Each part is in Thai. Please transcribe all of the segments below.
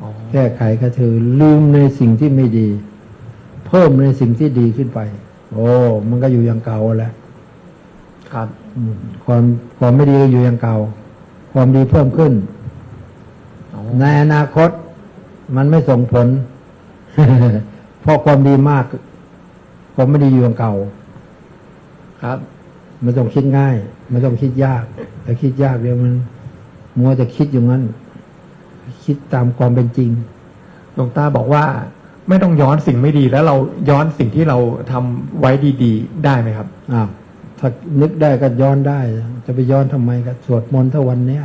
อ๋อแก้ไขก็คือลืมในสิ่งที่ไม่ดี เพิ่มในสิ่งที่ดีขึ้นไป โอ้มันก็อยู่อย่างเก่าแหล้วครับความความไม่ดีก็อยู่อย่างเก่า ความดีเพิ่มขึ้นอ๋อในอนาคต มันไม่ส่งผลเพราะความดีมาก ความไม่ดีอยู่อย่างเก่า ครับไม่ต้องคิดง่ายไม่ต้องคิดยากแต่คิดยากเดี๋ยวมันมัวแต่คิดอย่างนั้น คิดตามความเป็นจริงหลวงตาบอกว่าไม่ต้องย้อนสิ่งไม่ดีแล้วเราย้อนสิ่งที่เราทำไว้ดีๆ ได้ไหมครับอ้าวถ้านึกได้ก็ย้อนได้ จะไปย้อนทำไมก็สวดมนต์ถ้าวันเนี้ย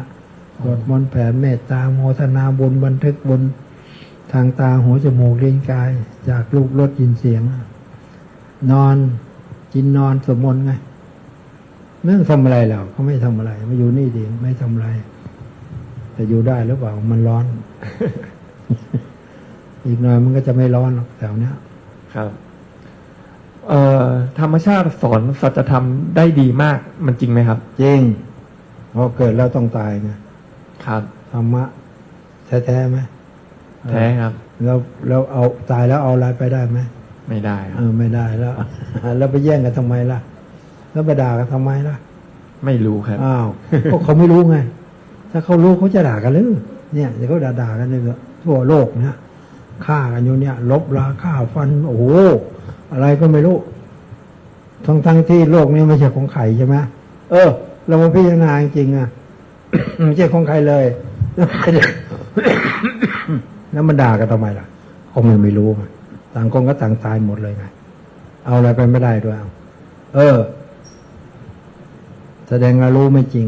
สวดมนต์แผ่เมตตาโมทนาบุญบันทึกบุญทางตาหูจมูกเลิ้นกาย จากรูปรสยินเสียง นอนกินนอนสวดมนต์ไงไม่ต้องทำอะไรหรอกเขาไม่ทำอะไรมาอยู่นี่ดีไม่ทำอะไร แต่อยู่ได้หรือเปล่ามันร้อน อีกหน่อยมันก็จะไม่ร้อนหรอกแถวเนี้ยครับ เอ่อธรรมชาติสอนสัจธรรมได้ดีมากมันจริงไหมครับ จริงพอเกิดแล้วต้องตายไงครับธรรมะแท้ๆไหมแท้ครับ แล้วแล้วเอาตายแล้วเอาอะไรไปได้ไหมไม่ได้คเอรับอไม่ได้แล้ว แล้วไปแย่งกันทำไมล่ะ แล้วไปด่ากันทำไมล่ะ ไม่รู้ครับอ้าวพวกเขาไม่รู้ไง ถ้าเขารู้เขาจะด่ากันหรือเนี่ยเดี๋ยวเขาด่าๆกันเลยทั่วโลกเนี่ยฆ่ากันอยู่เนี่ย ลบราฆ่าฟัน โอ้โหอะไรก็ไม่รู้ทั้งทั้งที่โลกนี้ไม่ใช่ของใครใช่ไหมเออ เรามาพิจารณาจริงอะไม่ใช่ของใครเลยแล้วมันด่ากันทำไมล่ะเขามันไม่รู้ไงต่างคนก็ต่างตายหมดเลยไงเอาอะไรไปไม่ได้ด้วยเอาเออแสดงว่ารู้ไม่จริง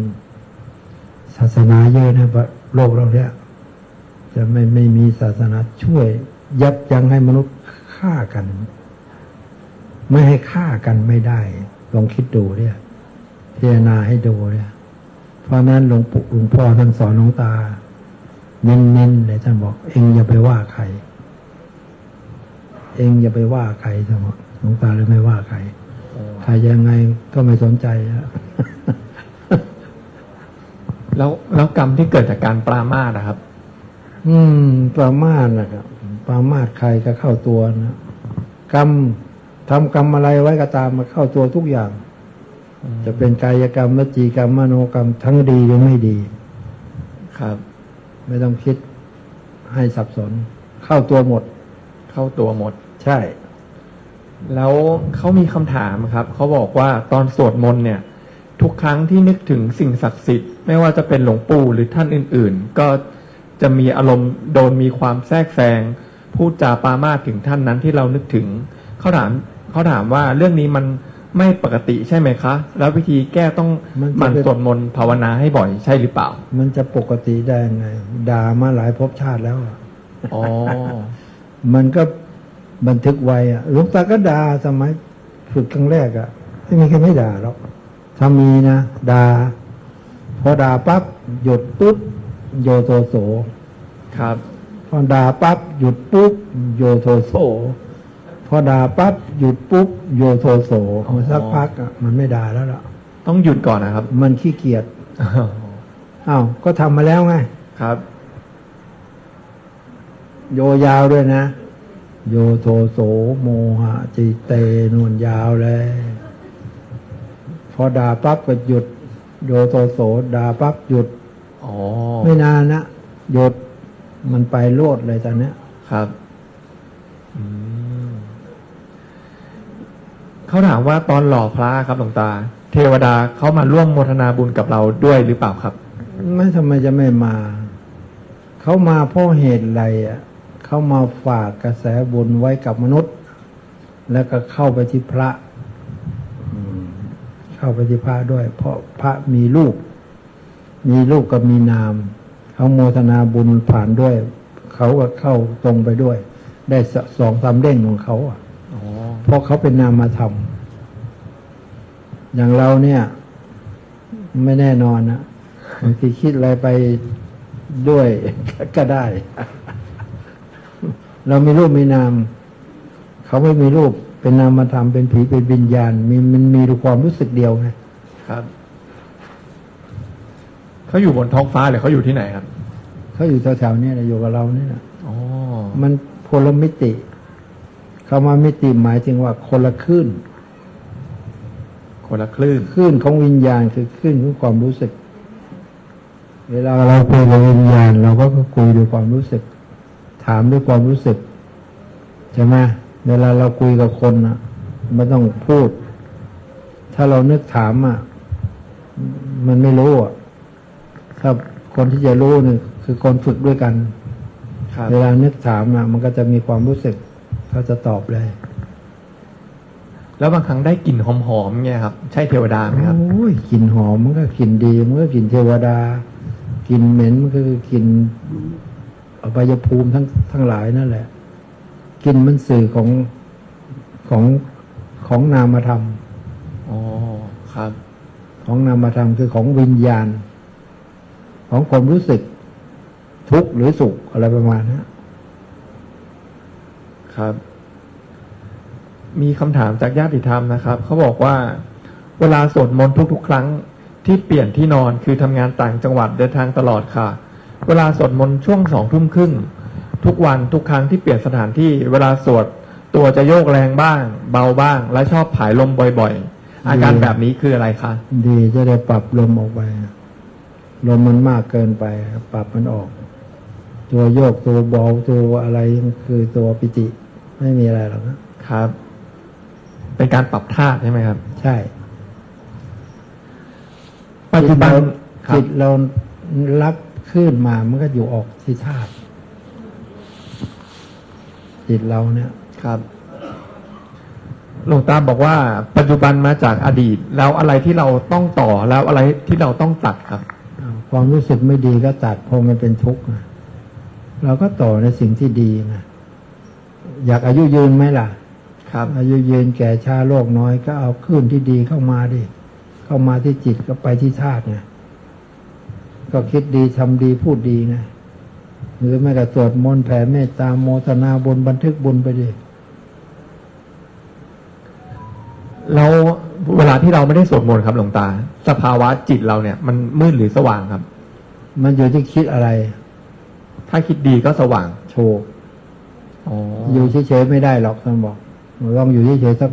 ศาสนาเยอะนะโลกเราเนี่ยจะไม่ไม่มีศาสนาช่วย ยับยั้งให้มนุษย์ฆ่ากัน ไม่ให้ฆ่ากันไม่ได้ ลองคิดดูเนี่ยพิจารณาให้ดูเนี่ยเพราะนั้นหลวงปู่หลวงพ่อท่านสอนหลวงตา เน้นๆเลยท่านบอก เองอย่าไปว่าใคร เองอย่าไปว่าใครท่านบอกหลวงตาเลยไม่ว่าใครใครยังไงก็ไม่สนใจอะ แล้วแล้วกรรมที่เกิดจากการปรามาสนะครับ อืม ปรามาสนะครับปรามาสใครก็เข้าตัวนะกรรมทำกรรมอะไรไว้ก็ตามมาเข้าตัวทุกอย่าง จะเป็นกายกรรมวจีกรรมมโนกรรมทั้งดีหรือไม่ดี ครับ ไม่ต้องคิดให้สับสน เข้าตัวหมด เข้าตัวหมด ใช่ แล้วเขามีคำถามครับ เขาบอกว่าตอนสวดมนต์เนี่ย ทุกครั้งที่นึกถึงสิ่งศักดิ์สิทธิ์ไม่ว่าจะเป็นหลวงปู่หรือท่านอื่นๆ ก็จะมีอารมณ์โดนมีความแทรกแซงพูดจาปรามาสถึงท่านนั้นที่เรานึกถึงเขาถามเขาถามว่าเรื่องนี้มันไม่ปกติใช่ไหมคะ แล้ววิธีแก้ต้องมันจะหมันเป็นสวดมนต์ภาวนาให้บ่อยใช่หรือเปล่า มันจะปกติได้ยังไงด่ามาหลายภพชาติแล้วอะอ๋อมันก็บันทึกไว้อะหลวงตาก็ด่าสมัยฝึกครั้งแรกอะไม่มีใครไม่ด่าหรอก ถ้ามีนะด่าพอด่าปั๊บหยุดปุ๊บโยโทโสครับพอด่าปั๊บหยุดปุ๊บโยโทโสพอด่าปั๊บหยุดปุ๊บโยโทโสอ๋อ สักพักอะมันไม่ด่าแล้วล่ะ ต้องหยุดก่อนนะครับ มันขี้เกียจอ้าวก็ทำมาแล้วไง ครับ โยยาวด้วยนะ โยโทโสโมหะจิเตนวนยาวเลย พอด่าปั๊บก็หยุด โยโทโสด่าปั๊บหยุดอ๋อไม่นานนะหยุดมันไปโลดเลยตอนเนี้ยครับอืมเขาถามว่าตอนหล่อพระครับหลวงตา เทวดาเขามาร่วมโมทนาบุญกับเราด้วยหรือเปล่าครับ ไม่ทำไมจะไม่มา เขามาเพราะเหตุอะไรอะเขามาฝากกระแสบุญไว้กับมนุษย์ แล้วก็เข้าไปที่พระอืม เข้าไปที่พระด้วย เพราะพระมีลูก มีลูกกับมีนามเขาโมทนาบุญผ่านด้วย เขาก็เข้าตรงไปด้วย ได้สสองสามเด้งของเขาอะอ๋อเพราะเขาเป็นนามธรรมอย่างเราเนี่ย ไม่แน่นอนนะบางทีคิดอะไรไปด้วยก็ได้ เรามีรูปมีนาม เขาไม่มีรูป เป็นนามธรรมเป็นผีเป็นวิญญาณ มีมันมีความรู้สึกเดียวไงครับเขาอยู่บนท้องฟ้าหรือเขาอยู่ที่ไหนครับเขาอยู่แถวๆเนี้นะอยู่กับเราเนี่ยนะมันคนละมิติคำว่ามิติหมายถึงว่าคนละคลื่นคนละคลื่นคลื่นของวิญญาณคือคลื่นของความรู้สึก เวลาเราคุยกับวิญญาณ เราก็คุยด้วยความรู้สึก ถามด้วยความรู้สึกใช่ไหม เวลาเราคุยกับคนอะไม่ต้องพูด ถ้าเรานึกถามอะ มันไม่รู้อะถ้าคนที่จะรู้นี่คือคนฝึกด้วยกันครับเวลานึกถามอะ มันก็จะมีความรู้สึกเขาจะตอบเลย แล้วบางครั้งได้กลิ่นหอมๆเนี่ยครับ ใช่เทวดาไหมครับโอ้ยกลิ่นหอมมันก็กลิ่นดีมันก็กลิ่นเทวดากลิ่นเหม็นมันก็คือกลิ่นอบายภูมิทั้งทั้งหลายนั่นแหละ กลิ่นมันสื่อของของของนามธรรม อ๋อ ครับ ของนามธรรมคือของวิญญาณ ของความรู้สึก ทุกข์หรือสุขอะไรประมาณนี้นครับ มีคำถามจากญาติธรรมนะครับ เขาบอกว่า เวลาสวดมนต์ทุกๆ ครั้งที่เปลี่ยนที่นอนคือทำงานต่างจังหวัดเดินทางตลอดค่ะ เวลาสวดมนต์ช่วงสองทุ่มครึ่ง ทุกวันทุกครั้งที่เปลี่ยนสถานที่เวลาสวดตัวจะโยกแรงบ้าง เบาบ้าง และชอบผายลมบ่อยๆ อาการแบบนี้คืออะไรคะดีจะได้ปรับลมออกไปลมมันมากเกินไป ปรับมันออก ตัวโยกตัวเบาตัวอะไรคือตัวปิติ ไม่มีอะไรหรอกนะครับ เป็นการปรับธาตุใช่ไหมครับ ใช่ปัจจุบันครัจิบตเรารับขึ้นมามันก็อยู่ออกที่ธาตุ จิตเราเนี่ยครับหลวงตาบอกว่าปัจจุบันมาจากอดีต แล้วอะไรที่เราต้องต่อแล้วอะไรที่เราต้องตัดครับ ความรู้สึกไม่ดีก็ตัดเพราะมันเป็นทุกข์นะเราก็ต่อในสิ่งที่ดีนะอยากอายุยืนไหมล่ะ ครับ อายุยืนแก่ชาโรคน้อยก็เอาคลื่นที่ดีเข้ามาดิเข้ามาที่จิตก็ไปที่ธาตุไงก็คิดดีทำดีพูดดีไง หรือไม่ก็สวดมนต์แผ่เมตตาโมทนาบุญบันทึกบุญไปดิแล้วเวลาที่เราไม่ได้สวดมนต์ครับหลวงตา สภาวะจิตเราเนี่ย มันมืดหรือสว่างครับ มันอยู่ที่คิดอะไร ถ้าคิดดีก็สว่างโชว์อ๋ออยู่เฉยๆไม่ได้หรอกท่านบอกลองอยู่เฉยๆสัก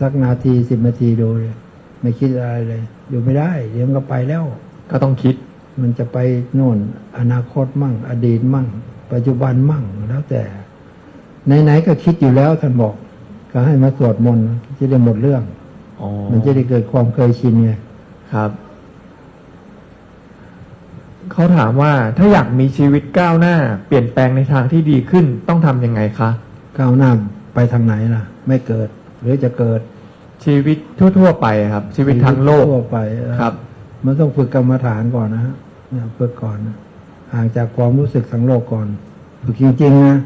สักนาทีสิบนาทีดูเลยไม่คิดอะไรเลย อยู่ไม่ได้ เดี๋ยวมันก็ไปแล้ว ก็ต้องคิด มันจะไปโน่นอนาคตมั่ง อดีตมั่ง ปัจจุบันมั่งแล้วแต่ ไหนๆก็คิดอยู่แล้วท่านบอก ก็ให้มาสวดมนต์จะได้หมดเรื่องอ๋อมันจะได้เกิดความเคยชินไงครับเขาถามว่าถ้าอยากมีชีวิตก้าวหน้า เปลี่ยนแปลงในทางที่ดีขึ้นต้องทำยังไงคะก้าวหน้าไปทางไหนล่ะ ไม่เกิด หรือจะเกิดชีวิตทั่ว ๆ ไปครับ ชีวิตทางโลกทั่วไปเออครับ มันต้องฝึกกรรมฐานก่อนนะฮะเนี่ยฝึกก่อนนะห่างจากความรู้สึกทางโลกก่อน ฝึกจริงๆนะ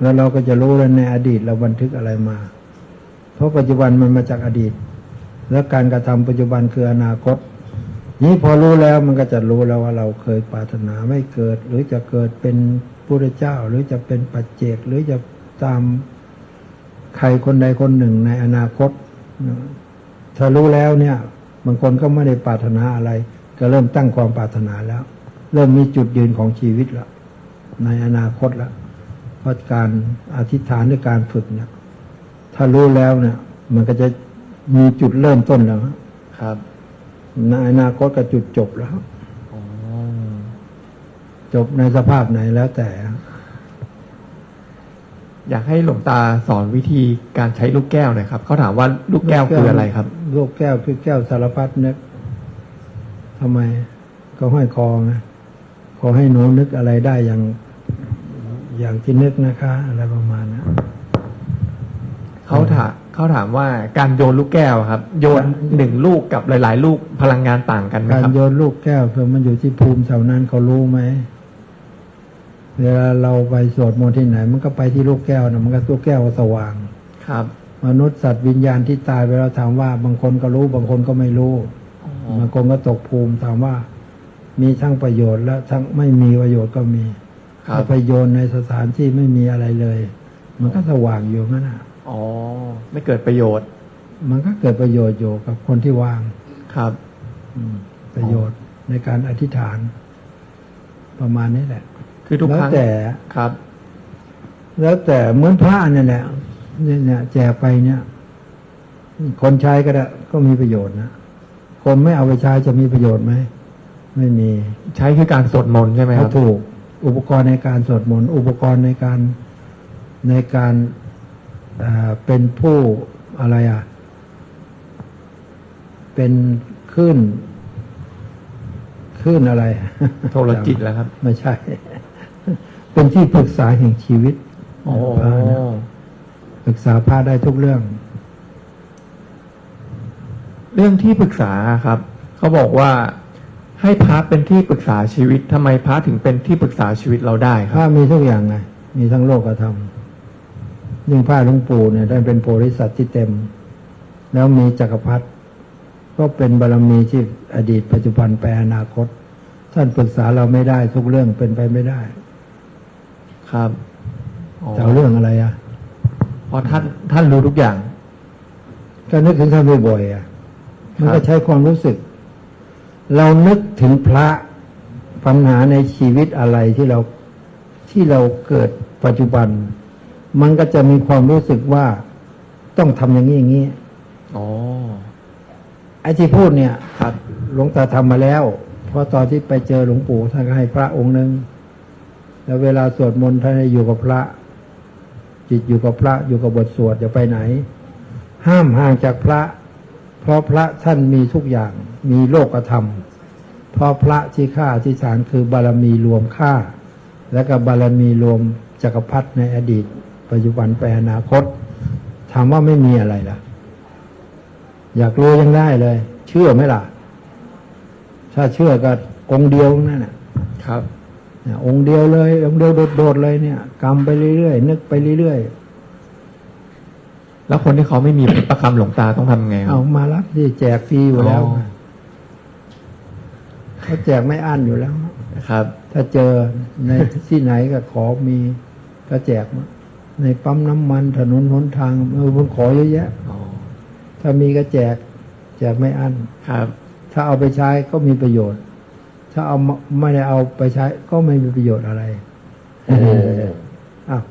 แล้วเราก็จะรู้แล้วในอดีตเราบันทึกอะไรมา เพราะปัจจุบันมันมาจากอดีต แล้วการกระทำปัจจุบันคืออนาคต นี้พอรู้แล้วมันก็จะรู้แล้วว่าเราเคยปรารถนาไม่เกิด หรือจะเกิดเป็นพระเจ้า หรือจะเป็นปัจเจกหรือจะตามใครคนใดคนหนึ่งในอนาคตถ้ารู้แล้วเนี่ย บางคนก็ไม่ได้ปรารถนาอะไร ก็เริ่มตั้งความปรารถนาแล้ว เริ่มมีจุดยืนของชีวิตแล้ว ในอนาคตแล้วเพราะการอธิษฐานด้วยการฝึกเนี่ย ถ้ารู้แล้วเนี่ย มันก็จะมีจุดเริ่มต้นแล้วครับในอนาคตก็จุดจบแล้วอ๋อจบในสภาพไหนแล้วแต่ อยากให้หลวงตาสอนวิธีการใช้ลูกแก้วหน่อยครับเขาถามว่าลูกแก้วคืออะไรครับ ลูกแก้วคือแก้วสารพัดนึกทำไม ก็ห้อยคอไงขอให้หนูนึกอะไรได้อย่างอย่างที่นึกนะคะ อะไรประมาณนั้นเขาถามเขาถามว่าการโยนลูกแก้วครับ โยนหนึ่งลูกกับหลาย ๆ ลูกพลังงานต่างกันไหมการครับโยนลูกแก้วคือมันอยู่ที่ภูมิแถวนั้นเขารู้ไหม เวลาเราไปสวดมนต์ที่ไหน มันก็ไปที่ลูกแก้วนะมันก็ลูกแก้วก็สว่าง ครับ มนุษย์สัตว์วิญญาณที่ตายไปแล้วถามว่าบางคนก็รู้บางคนก็ไม่รู้อ๋อบางคนก็ตกภูมิถามว่า มีทั้งประโยชน์และทั้งไม่มีประโยชน์ก็มีครับถ้าไปโยนในสถานที่ไม่มีอะไรเลย มันก็สว่างอยู่งั้นอะอ๋อไม่เกิดประโยชน์ มันก็เกิดประโยชน์อยู่กับคนที่วางครับอืมประโยชน์ในการอธิษฐาน ประมาณนี้แหละ คือทุกครั้งแล้วแต่ครับ แล้วแต่เหมือนพระเนี่ยแหละเนี่ยเนี่ยแจกไปเนี่ย คนใช้ก็ได้ก็มีประโยชน์นะคนไม่เอาไปใช้จะมีประโยชน์ไหมไม่มีใช้คือการสวดมนต์ใช่ไหมคเขารับถูก อุปกรณ์ในการสวดมนต์อุปกรณ์ในการในการเอ่อเป็นผู้อะไรอะ เป็นขึ้น ขึ้นอะไร โทรจิตแล้วครับ ไม่ใช่ เป็นที่ปรึกษาแห่งชีวิตโอ้พระเนี่ยปรึกษาพระได้ทุกเรื่อง เรื่องที่ปรึกษาครับ เขาบอกว่าให้พระเป็นที่ปรึกษาชีวิตทำไมพระถึงเป็นที่ปรึกษาชีวิตเราได้คพระรับมีทุกอย่างไงมีทั้งโลกธรรมยิ่งพระหลวงปู่เนี่ยได้เป็นโพธิสัตว์ที่เต็ม แล้วมีจักรพรรดิก็เป็นบารมีที่อดีตปัจจุบันไปอนาคต ท่านปรึกษาเราไม่ได้ทุกเรื่องเป็นไปไม่ได้ ครับอ๋อจะเอาเรื่องอะไรอะเพราะท่านท่านรู้ทุกอย่าง ก็นึกถึงท่านบ่อยๆอะมันครัก็บใช้ความรู้สึก เรานึกถึงพระปัญหาในชีวิตอะไรที่เราที่เราเกิดปัจจุบัน มันก็จะมีความรู้สึกว่าต้องทำอย่างนี้อย่างนี้อ๋อไอ้ที่พูดเนี่ยครับหลวงตาทำมาแล้ว เพราะตอนที่ไปเจอหลวงปู่ท่านก็ให้พระองค์หนึ่ง แล้วเวลาสวดมนต์ท่านอยู่กับพระ จิตอยู่กับพระอยู่กับบทสวดอย่าไปไหน ห้ามห่างจากพระ เพราะพระท่านมีทุกอย่างมีโลกธรรม เพราะพระที่ข้าที่ฐานคือบารมีรวมข้าและก็บารมีรวมจักรพรรดิในอดีต ปัจจุบันไปอนาคตถามว่าไม่มีอะไรล่ะ อยากรู้ยังได้เลย เชื่อไหมล่ะ ถ้าเชื่อก็องเดียวนั่นน่ะครับ องค์เดียวเลย องค์เดียวโดดๆเลยเนี่ยกำไปเรื่อยๆนึกไปเรื่อยแล้วคนที่เขาไม่มีประคำหลวงตาต้องทำไงๆครัเอาบมารับที่แจกฟรีอยู่แล้วอ๋อเขาแจกไม่อั้นอยู่แล้วครับ ถ้าเจอในที่ไหนก็ขอมีก็แจกมาในปั๊มน้ำมันถนนหนทางเออผมขอเยอะแยะอ๋อถ้ามีก็แจก แจกไม่อั้นครับ ถ้าเอาไปใช้ก็มีประโยชน์ ถ้าเอามาไม่ได้เอาไปใช้ ก็ไม่มีประโยชน์อะไรโอ้โหอ้าว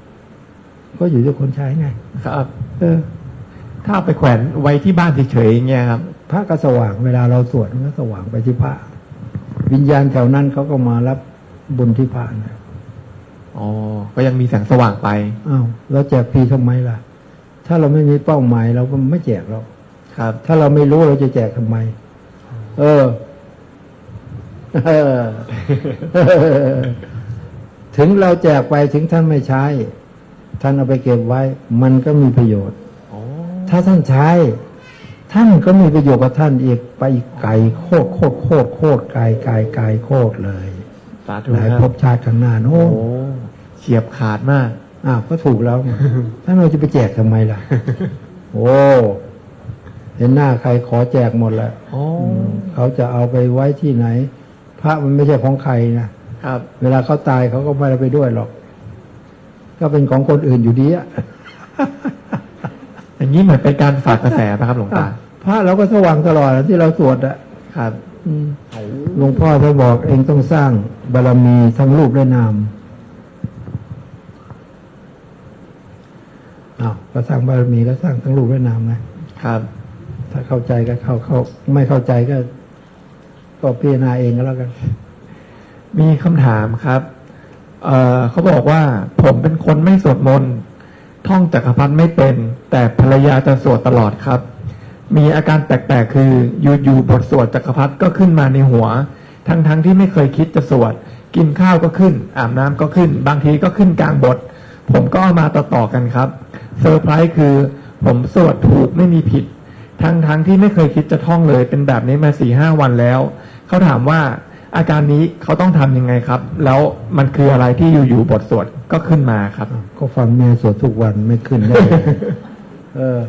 ก็อยู่ที่คนใช้ไงครับ เออ ถ้าเอาไปแขวนไว้ที่บ้านเฉยๆอย่างเงี้ยครับพระก็สว่างเวลาเราสวดมันก็สว่างไปที่พระ วิญญาณแถวนั้นเขาก็มารับบุญที่พระนะอ๋อ ก็ยังมีแสงสว่างไปอ้าวเราแจกฟรีทำไมล่ะ ถ้าเราไม่มีเป้าหมายเราก็ไม่แจกหรอกครับ ถ้าเราไม่รู้เราจะแจกทำไม เออเออ ถึงเราแจกไปถึงท่านไม่ใช้ ท่านเอาไปเก็บไว้ มันก็มีประโยชน์อ๋อถ้าท่านใช้ ท่านก็มีประโยชน์กับท่านอีกไปอีกไกลโคตรโคตรโคตรโคตรไกลไกลไกลโคตรเลยสาธุหลายคภรับพชาติข้างหน้าโน้โอ้นโหเฉียบขาดมากอ้าวก็ถูกแล้วไงท่านเราจะไปแจกทำไมล่ะ โอ้เห็นหน้าใครขอแจกหมดแล้วอ๋อเขาจะเอาไปไว้ที่ไหน พระมันไม่ใช่ของใครนะครับ เวลาเขาตายเขาก็ไม่ได้ไปด้วยหรอก ก็เป็นของคนอื่นอยู่ดีอะอย่างนี้เหมือนเป็นการฝากกระแสนะครับ หลวงตาพระเราก็สว่างตลอดอะที่เราสวดอะครับอืมหลวงพ่อท่านบอกเองต้องสร้างบารมีทั้งรูปและนามอ้าวก็สร้างบารมีก็สร้างทั้งรูปและนามไงครับ ถ้าเข้าใจก็เข้าเข้า ไม่เข้าใจก็ ก็พิจารณาเองก็แล้วกัน มีคำถามครับ เออเขาบอกว่า ผมเป็นคนไม่สวดมนต์ท่องจักรพรรดิไม่เป็น แต่ภรรยาจะสวดตลอดครับ มีอาการแปลกๆคืออยู่ๆบทสวดจักรพรรดิก็ขึ้นมาในหัว ทั้งๆที่ไม่เคยคิดจะสวด กินข้าวก็ขึ้น อาบน้ำก็ขึ้น บางทีก็ขึ้นกลางบท ผมก็เอามาต่อๆกันครับเซอร์ไพรส์คือผมสวดถูกไม่มีผิด ทั้งๆที่ไม่เคยคิดจะท่องเลย เป็นแบบนี้มาสี่ห้าวันแล้ว เขาถามว่าอาการนี้เขาต้องทำยังไงครับ แล้วมันคืออะไรที่อยู่ๆบทสวดก็ขึ้นมาครับ ก็ฟังเมียสวดทุกวันไม่ขึ้นได้เลยเออ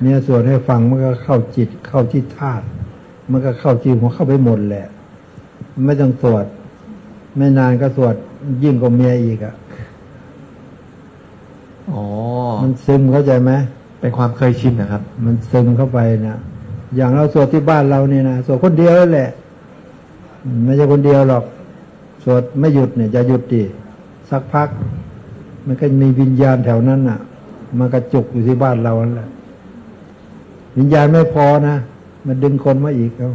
เมียสวดให้ฟังมันก็เข้าจิตเข้าที่ธาตุมันก็เข้าจิตของเข้าไปหมดแหละ ไม่ต้องสวด ไม่นานก็สวดยิ่งกว่าเมียอีกอะ่ะอ๋อ มันซึมเข้าใจไหมเป็นความเคยชินนะครับ มันซึมเข้าไปนะอย่างเราสวดที่บ้านเราเนี่ยนะสวดคนเดียวนั่นแหละ ไม่ใช่คนเดียวหรอก สวดไม่หยุดเนี่ยจะหยุดดิสักพัก มันก็มีวิญญาณแถวนั้นน่ะมากระจุกอยู่ที่บ้านเรานั่นแหละวิญญาณไม่พอนะมันดึงคนมาอีกเอา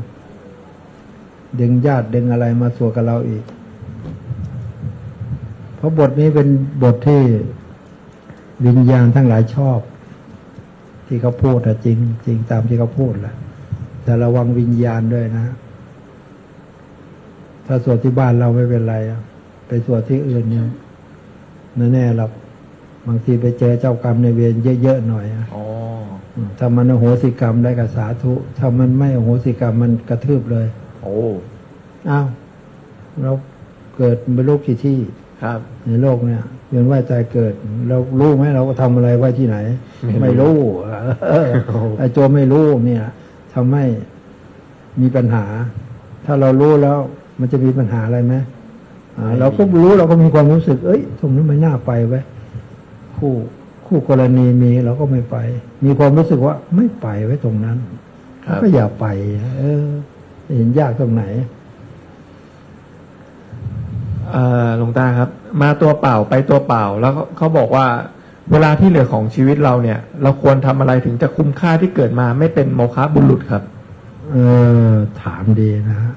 ดึงญาติดึงอะไรมาสัวกับเราอีก เพราะบทนี้เป็นบทที่วิญญาณทั้งหลายชอบ ที่เขาพูดอะจริง จริงตามที่เขาพูดแหละแต่ระวังวิญญาณด้วยนะ ถ้าสวดที่บ้านเราไม่เป็นไรอะไปสวดที่อื่นเนี่ยไม่แน่หรอกบางทีไปเจอเจ้ากรรมในายเวรเยอะๆหน่อยอะอ๋ออืมถ้ามันอโหสิกรรมได้กับสาธุ ถ้ามันไม่อโหสิกรรมมันกระทืบเลย โอ้อ้าวเราเกิดเป็นโลกกี่ที่ครับ ในโลกเนี่ยเวียนว่ายใจเกิด เรารู้ไหมเราก็ทำอะไรไว้ที่ไหน ไม่รู้เออไอ้ตัวไม่รู้เนี่ยทำให้มีปัญหา ถ้าเรารู้แล้ว มันจะมีปัญหาอะไรไหมอ่าเราก็รู้เราก็มีความรู้สึก เอ้ยตรงนั้นไม่น่าไปไว้ยคู่คู่กรณีมีเราก็ไม่ไป มีความรู้สึกว่าไม่ไปไว้ตรงนั้นครับก็อย่าไป เออ เห็นยากตรงไหนเอ่อหลวงตาครับ มาตัวเปล่าไปตัวเปล่า แล้วเขาเขาบอกว่า เวลาที่เหลือของชีวิตเราเนี่ย เราควรทำอะไรถึงจะคุ้มค่าที่เกิดมา ไม่เป็นโมฆะบุรุษครับ เออถามดีนะฮะ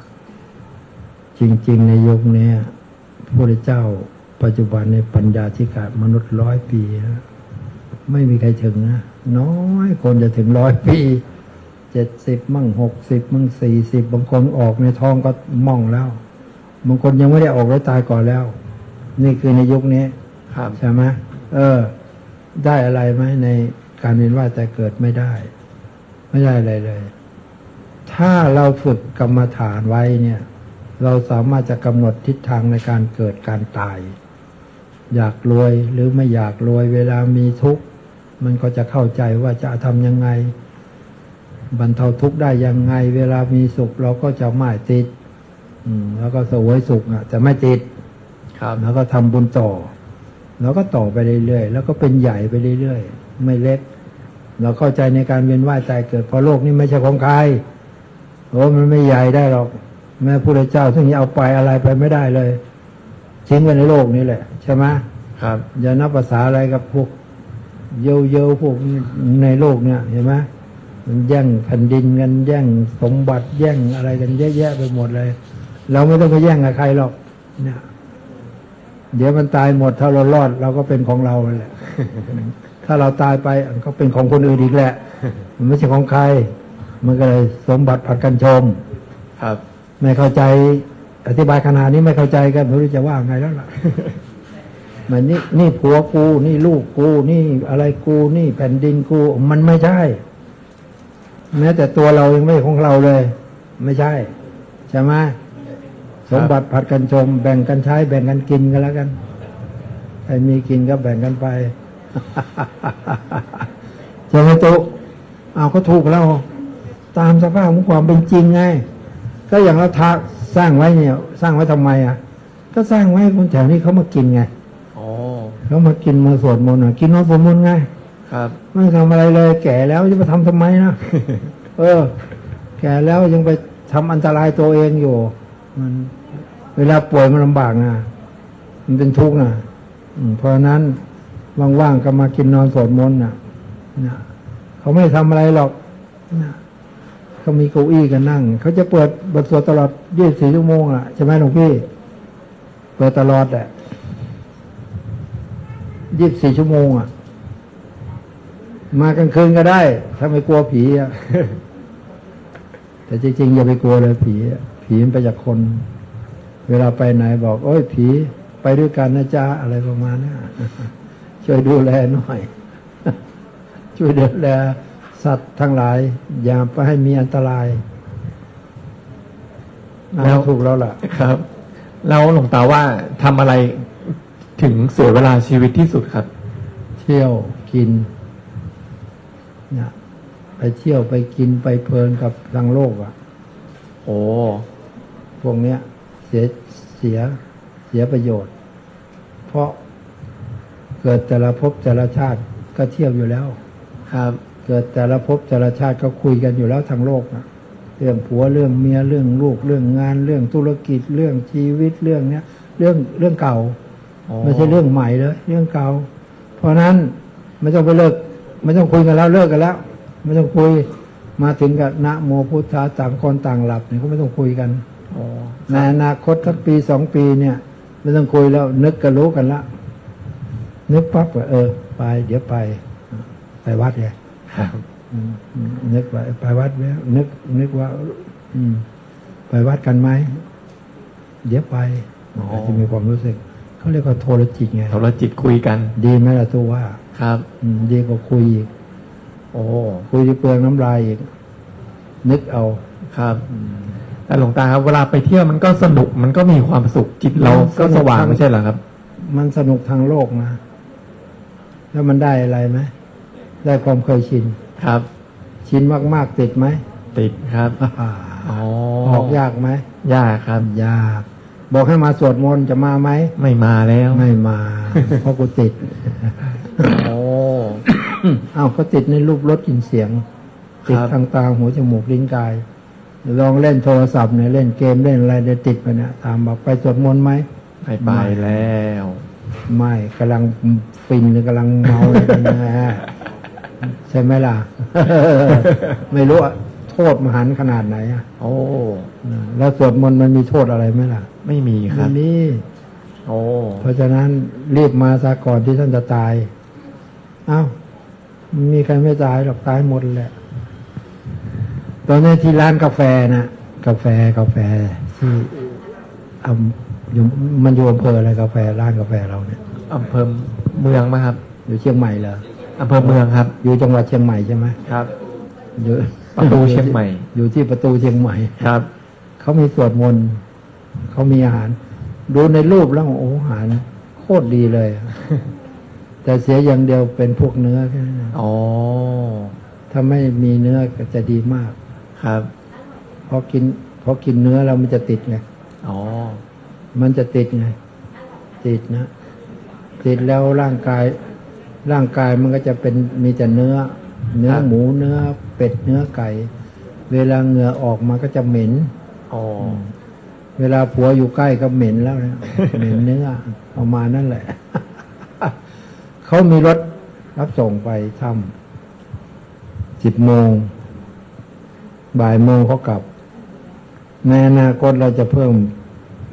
จริง ๆ ในยุคนี้พระพุทธเจ้า ปัจจุบันในปัญญาธิกามนุษย์ร้อยปีนะไม่มีใครถึงนะน้อยคนจะถึงร้อยปีเจ็ดสิบมั่งหกสิบมั่งสี่สิบบางคนออกในท้องก็ม่องแล้วบางคนยังไม่ได้ออกแล้วตายก่อนแล้ว นี่คือในยุคนี้ครับใช่ไหมเออ ได้อะไรไหมในการเรียนว่าแต่เกิดไม่ได้ ไม่ได้อะไรเลย ถ้าเราฝึกกรรมฐานไว้เนี่ย เราสามารถจะกำหนดทิศทางในการเกิดการตาย อยากรวยหรือไม่อยากรวยเวลามีทุกข์มันก็จะเข้าใจว่าจะทำยังไง บรรเทาทุกข์ได้ยังไง เวลามีสุขเราก็จะไม่ติดอืมแล้วก็เสวยสุขอะจะไม่ติดครับแล้วก็ทำบุญต่อ แล้วก็ต่อไปเรื่อยๆแล้วก็เป็นใหญ่ไปเรื่อยๆไม่เล็ก เราเข้าใจในการเวียนว่ายตายเกิดเพราะโลกนี้ไม่ใช่ของใครโอ้มันไม่ใหญ่ได้หรอก แม่พระเจ้าซึ่งเอาไปอะไรไปไม่ได้เลยทิ้งไว้ในโลกนี้แหละ ใช่ไหมครับอย่านับภาษาอะไรกับพวกเยวเยวๆพวกในโลกเนี่ยเห็นไหมมันแย่งแผ่นดินกันแย่งสมบัติแย่งอะไรกันเยอะแยะไปหมดเลย เราไม่ต้องไปแย่งกับใครหรอกเนี่ยเดี๋ยวมันตายหมดถ้าเรารอดเราก็เป็นของเราแหละ ถ้าเราตายไปมันก็เป็นของคนอื่นอีกแหละ มันไม่ใช่ของใคร มันก็เลยสมบัติผัดกันชม ครับ ไม่เข้าใจ อธิบายขนาดนี้ไม่เข้าใจกันไม่รู้จะว่าไงแล้วล่ะมันนี่นี่ผัวกู นี่ลูกกู นี่อะไรกู นี่แผ่นดินกู มันไม่ใช่ แม้แต่ตัวเรายังไม่ของเราเลย ไม่ใช่ ใช่ไหมสมบัติผัดกันชม แบ่งกันใช้ แบ่งกันกินกันแล้วกันใครมีกินก็แบ่งกันไปใช่ไหมตุเอาก็ถูกแล้ว ตามสภาพของความเป็นจริงไง ก็อย่างเราทาสร้างไว้เนี่ย สร้างไว้ทำไมอะ ก็สร้างไว้ให้คนแถวนี้เขามากินไงอ๋อเขามากินมาสวดมนต์อะกินมาสวดมนต์ไงครับไม่ทำอะไรเลย แก่แล้วจะไปทำทำไมนะเออ แก่แล้วยังไปทำอันตรายตัวเองอยู่ มัน เวลาป่วยมันลำบากนะมันเป็นทุกข์นะอืมเพราะฉะนั้นว่างๆก็มากินนอนสวดมนต์นะนะเขาไม่ทำอะไรหรอกนะ เขามีเก้าอี้กันนั่ง เขาจะเปิดบทสวดตลอดยี่สิบสี่ชั่วโมงอะใช่ไหมหลวงพี่ เปิดตลอดแหละยี่สิบสี่ชั่วโมงอะ มากลางคืนก็ได้ ถ้าไม่กลัวผีอะ แต่จริงๆอย่าไปกลัวเลยผีผีมันไปจากคน เวลาไปไหนบอก โอ้ย ผีไปด้วยกันนะจ๊ะอะไรประมาณนี้ช่วยดูแลหน่อย ช่วยดูแล สัตว์ทั้งหลาย อย่าไปให้มีอันตรายแล้แล้ววถูกแล้วล่ะ ครับ แล้วหลวงตาว่าทำอะไรถึงเสียเวลาชีวิตที่สุดครับ เที่ยวกินเนี่ยไปเที่ยวไปกินไปเพลินกับทางโลกอะ โอ้พวกเนี้ย เสียเสียเสียประโยชน์ เพราะเกิดแต่ละภพแต่ละชาติก็เที่ยวอยู่แล้ว ครับ เกิดแต่ละภพแต่ละชาติก็คุยกันอยู่แล้วทางโลกนะเรื่องผัวเรื่องเมียเรื่องลูกเรื่องงาน เรื่องธุรกิจเรื่องชีวิตเรื่องเนี้ยเรื่องเรื่องเก่าอ๋อไม่ใช่เรื่องใหม่เลยเรื่องเก่า เพราะฉะนั้นไม่ต้องไปเลิกไม่ต้องคุยกันแล้วเลิกกันแล้ว ไม่ต้องคุยมาถึงกับนะโมพุทธาต่างคนต่างหลับเนี่ยก็ไม่ต้องคุยกันอ๋อในอนาคตสักปีสองปีเนี่ย ไม่ต้องคุยแล้ว นึกกันรู้กันละนึกปั๊บก็เออ ไป เดี๋ยวไป ไปวัดไงครับอืมอืม นึกว่าไปวัดแล้วนึก นึกว่า อืม ไปวัดกันไหมเดี๋ยวไปอ๋อจะมีความรู้สึกเขาเรียกว่าโทรจิตไงโทรจิตคุยกัน ดีไหมล่ะตัวว่า ครับอืมดีกว่าคุยอีกโอ้คุยที่เปลืองน้ำลายอีกนึกเอาครับแต่หลวงตาครับเวลาไปเที่ยวมันก็สนุกมันก็มีความสุขจิตเราก็สว่างไม่ใช่เหรอครับ มันสนุกทางโลกนะ แล้วมันได้อะไรไหม ได้ความเคยชินครับ ชินมาก ๆ ติดไหมติดครับอ่าอ๋อออกยากไหมยากครับยาก บอกให้มาสวดมนต์จะมาไหมไม่มาแล้วไม่มาเพราะกูติดโอ้อ้าวก็ติดในรูปรสกลินเสียงติดครับทางตาหูจมูกลิ้นกาย ลองเล่นโทรศัพท์เนี่ยเล่นเกมเล่นอะไรเดี๋ยวติดไปเนี่ยถามบอกไปสวดมนต์ไหมไม่ไปแล้ว ไม่กำลังฟินหรือกำลังเมาเลยนะ ใช่ไหมล่ะ ไม่รู้อะโทษมหันต์ขนาดไหนอะโอ้แล้วสวดมนต์มันมีโทษอะไรไหมล่ะ ไม่มีคไม่รับมีโอ้เพราะฉะนั้นรีบมาซะก่อนที่ท่านจะตาย เอ้ามีใครไม่ตายหรอกตายหมดแหละ ตอนนี้ที่ร้านกาแฟนะกาแฟกาแฟที่อำอยู่มันอยู่อำเภออะไรกาแฟร้านกาแฟเราเนี่ยอำเภอเมืองไหมครับ อยู่เชียงใหม่เหรอ อำเภอเมืองครับ อยู่จังหวัดเชียงใหม่ใช่ไหมครับอยู่ประตูเชียงใหม่ อยู่ที่ประตูเชียงใหม่ครับเขามีสวดมนต์เขามีอาหาร ดูในรูปแล้วโอ้อาหารโคตรดีเลย แต่เสียอย่างเดียวเป็นพวกเนื้อแค่นั้นนะอ๋อถ้าไม่มีเนื้อก็จะดีมากครับเพราะกินเพราะกินเนื้อแล้วมันจะติดไงอ๋อมันจะติดไง ติดนะ ติดแล้วร่างกาย ร่างกายมันก็จะเป็นมีแต่เนื้อ เนื้อครับหมูเนื้อเป็ดเนื้อไก่ เวลาเหงื่อออกมาก็จะเหม็นอ๋อเวลาผัวอยู่ใกล้ก็เหม็นแล้วนะเหม็นเนื้อประมาณนั่นแหละเขามีรถรับส่งไปทำสิบโมง บ่ายโมงเขากลับในอนาคตเราจะเพิ่ม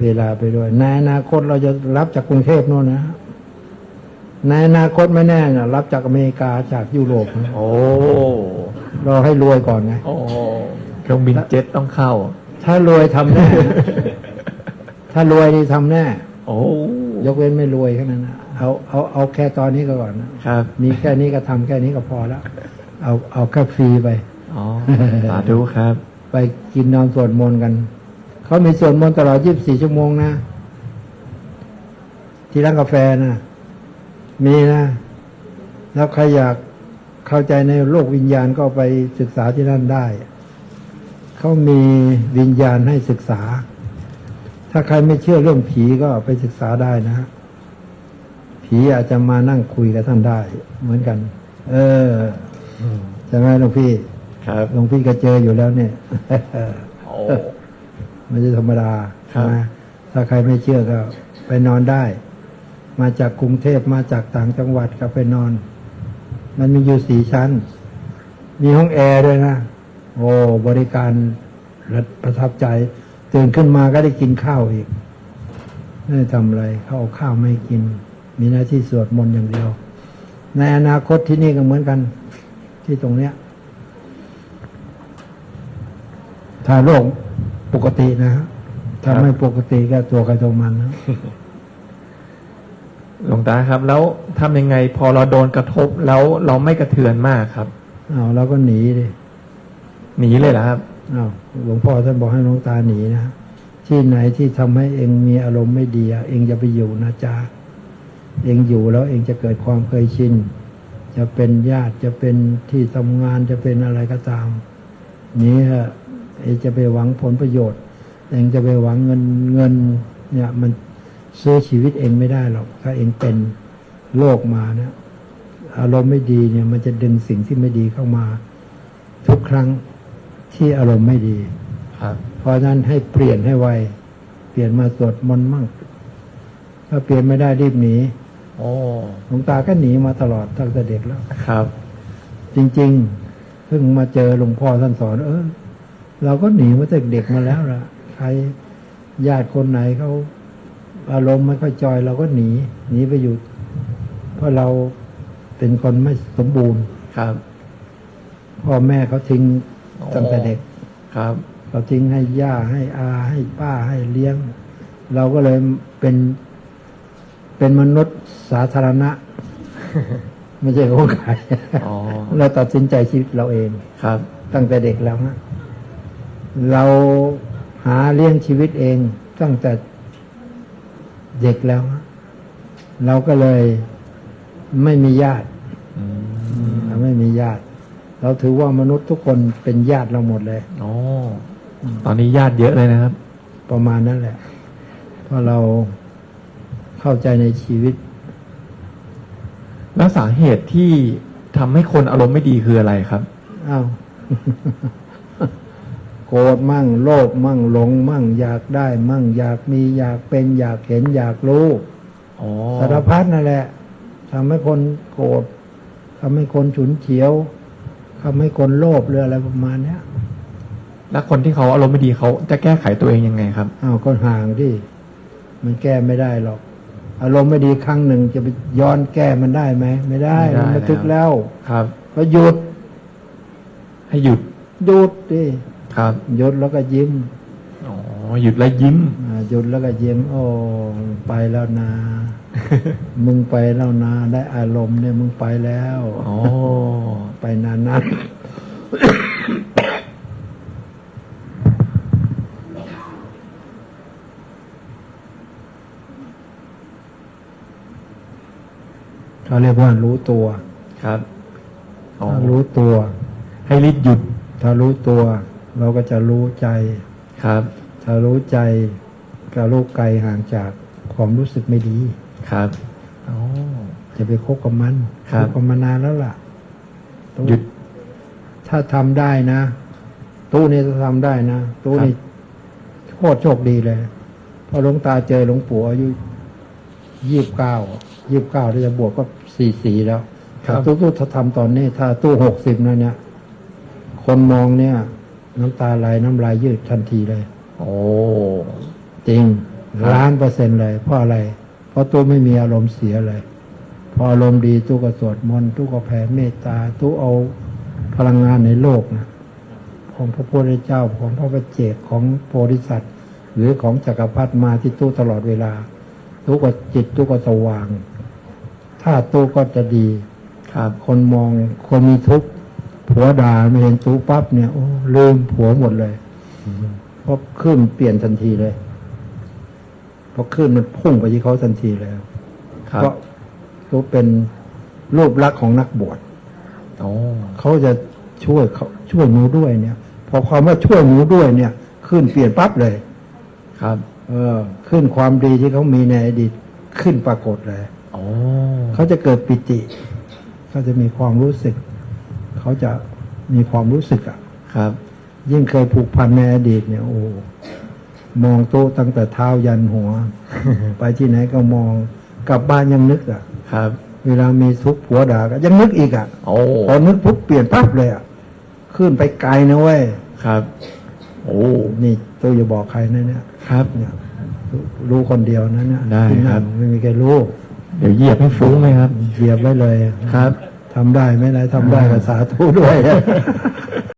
เวลาไปด้วยในอนาคตเราจะรับจากกรุงเทพโน่นนะ ในอนาคตไม่แน่นะรับจากอเมริกาจากยุโรปนะโอ้เราให้รวยก่อนไงโอ้เครื่องบินเจ็ตต้องเข้า ถ้ารวยทำแน่นะถ้ารวยนี่ทำแน่ โอ้ยกเว้นไม่รวยแค่นั้นนะเอาเอาเอาแค่ตอนนี้ก็ก่อนนะครับ มีแค่นี้ก็ทำแค่นี้ก็พอแล้วเอาเอาแค่ฟรีไปอ๋อสาธุครับ ไปกินนอนสวดมนต์กันเขามีสวดมนต์ตลอด 24 ชั่วโมงนะ ที่ร้านกาแฟนะ มีนะ แล้วใครอยากเข้าใจในโลกวิญญาณก็ไปศึกษาที่นั่นได้ เขามีวิญญาณให้ศึกษา ถ้าใครไม่เชื่อเรื่องผีก็ไปศึกษาได้นะฮะผีอาจจะมานั่งคุยกับท่านได้ เหมือนกัน เออใช่ไหมหลวงพี่ ครับหลวงพี่ก็เจออยู่แล้วเนี่ยโอ้ไม่ใช่ธรรมดาครับใช่ไหมถ้าใครไม่เชื่อก็ไปนอนได้ มาจากกรุงเทพมาจากต่างจังหวัดก็ไปนอน มันมีอยู่สี่ชั้น มีห้องแอร์ด้วยนะ โอ้บริการระประทับใจ ตื่นขึ้นมาก็ได้กินข้าวอีกไม่ได้ทำอะไรเขาเอาข้าวไม่กิน มีหน้าที่สวดมนต์อย่างเดียว ในอนาคตที่นี่ก็เหมือนกัน ที่ตรงเนี้ยถ้าโรคปกตินะถ้าครับไม่ปกติก็ตัวใครตัวมันนะ หลวงตาครับ แล้วทำยังไงพอเราโดนกระทบแล้วเราไม่กระเทือนมากครับเอาเราก็หนีดิหนีเลยเหรอครับเอาหลวงพ่อท่านบอกให้หลวงตาหนีนะที่ไหนที่ทำให้เองมีอารมณ์ไม่ดีอะเองจะไปอยู่นะจ๊ะเองอยู่แล้วเองจะเกิดความเคยชินจะเป็นญาติจะเป็นที่ทำงานจะเป็นอะไรก็ตาม นี้ฮะเองจะไปหวังผลประโยชน์ เองจะไปหวังเงินเงิน เนี่ยมัน ซื้อชีวิตเองไม่ได้หรอก ถ้าเองเป็นโรคมานะอารมณ์ไม่ดีเนี่ย มันจะดึงสิ่งที่ไม่ดีเข้ามา ทุกครั้งที่อารมณ์ไม่ดีครับเพราะฉะนั้นให้เปลี่ยนให้ไวเปลี่ยนมาสวดมนต์มั่งถ้าเปลี่ยนไม่ได้รีบหนีโอ้หลวงตาก็หนีมาตลอดตั้งแต่เด็กแล้วครับ จริงๆเพิ่งมาเจอหลวงพ่อท่านสอน เออเราก็หนีมาตั้งแต่เด็กมาแล้วล่ะ ใครญาติคนไหนเขา อารมณ์ไม่ค่อยจอยเราก็หนี หนีไปอยู่ เพราะเราเป็นคนไม่สมบูรณ์ครับ พ่อแม่เขาทิ้งตั้งแต่เด็กครับเขาทิ้งให้ย่าให้อาให้ป้าให้เลี้ยง เราก็เลยเป็น เป็นมนุษย์สาธารณะ ไม่ใช่ของใครอ๋อเราตัดสินใจชีวิตเราเองครับ ตั้งแต่เด็กแล้วฮะเราหาเลี้ยงชีวิตเอง ตั้งแต่ เด็กแล้วฮะเราก็เลยไม่มีญาติอืมเราไม่มีญาติ เราถือว่ามนุษย์ทุกคนเป็นญาติเราหมดเลยโอ้ตอนนี้ญาติเยอะเลยนะครับ ประมาณนั้นแหละ เพราะเราเข้าใจในชีวิต แล้วสาเหตุที่ทำให้คนอารมณ์ไม่ดีคืออะไรครับ อ้าว โกรธมั่ง โลภมั่งหลง มั่ง อยากได้ มั่ง อยากมีอยากเป็นอยากเห็นอยากรู้อ๋อสารพัดนั่นแหละทำให้คนโกรธทำให้คนฉุนเฉียวทำให้คนโลภหรืออะไรประมาณเนี้ยแล้วคนที่เขาอารมณ์ไม่ดีเขาจะแก้ไขตัวเองยังไงครับอ้าวก็ห่างที่มันแก้ไม่ได้หรอก อารมณ์ไม่ดีครั้งหนึ่งจะไปย้อนแก้มันได้ไหมไม่ได้ไม่ได้มันบันทึกแล้วครับ ก็หยุด ให้หยุดหยุดดิ ครับหยุดแล้วก็ยิ้มอ๋อหยุดแล้วยิ้มอ่าหยุดแล้วก็ยิ้มโอ้ไปแล้วนะ มึงไปแล้วนะ ได้อารมณ์เนี่ยมึงไปแล้วอ๋อไปนานนัเขาเรียกว่ารู้ตัว ครับอ๋อถ้ารู้ตัว ให้รีบหยุด ถ้ารู้ตัว เราก็จะรู้ใจครับถ้ารู้ใจก็รู้ไกลห่างจากความรู้สึกไม่ดีครับอ๋อจะไปคบกับมันครับกับมานานแล้วล่ะหยุดถ้าทำได้นะ ตู้นี้จะทำได้นะ ตู้นี้โคตรโชคดีเลยเพอหลวงตาเจอหลวงปู่อายุยี่บเก้ายี่บเก้าที่จะบวกก็สี่สี่แล้ว ครับตู้ตู้ถ้าทำตอนนี้ ถ้าตู้หกสิบนะเนี่ย คนมองเนี่ย น้ำตาไหลน้ำลายยืดทันทีเลย โอ้จริงครับล้านเปอร์เซ็นต์เลยเพราะอะไร เพราะตู้ไม่มีอารมณ์เสียเลย พออารมณ์ดีตู้ก็สวดมนต์ตู้ก็แผ่เมตตาตู้เอาพลังงานในโลกนะของพระพุทธเจ้าของพระประเจกของโพธิสัตว์หรือของจักรพรรดิมาที่ตู้ตลอดเวลา ตู้ก็จิตตู้ก็สว่าง ถ้าตู้ก็จะดีครับคนมองคนมีทุกข์ ผัวด่าไม่เห็นตู้ปั๊บเนี่ยโอ้ลืมผัวหมดเลยเพราะขึ้นเปลี่ยนทันทีเลยเพราะขึ้นมันพุ่งไปที่เขาทันทีเลยครับเพราะเขาเป็นรูปลักษณ์ของนักบวชโอ้เขาจะช่วยเขาช่วยหนูด้วยเนี่ย พอความว่าช่วยหนูด้วยเนี่ยขึ้นเปลี่ยนปั๊บเลย ครับ เออ ขึ้นความดีที่เขามีในอดีตขึ้นปรากฏเลยโอ้เขาจะเกิดปิติเขาจะมีความรู้สึก เขาจะมีความรู้สึกอะครับ ยิ่งเคยผูกพันในอดีตเนี่ยโอ้มองโต๊ะตั้งแต่เท้ายันหัว ไปที่ไหนก็มองกลับบ้านยังนึกอะ ครับ เวลามีทุกข์ผัวด่าก็ยังนึกอีกอะโอ้พอนึกปุ๊บเปลี่ยนปั๊บเลยอะขึ้นไปไกลนะเว้ยครับ โอ้นี่ตัวอย่าบอกใครนะเนี่ยครับเนี่ยรู้รู้คนเดียวนะเนี่ยได้ที่นั่ครังบไม่มีใครรู้เดี๋ยวเหยียบให้ฟุ้งเลยครับ เหยียบไว้เลยครับ ทำได้ไหมนะทำได้ก็สาธุด้วย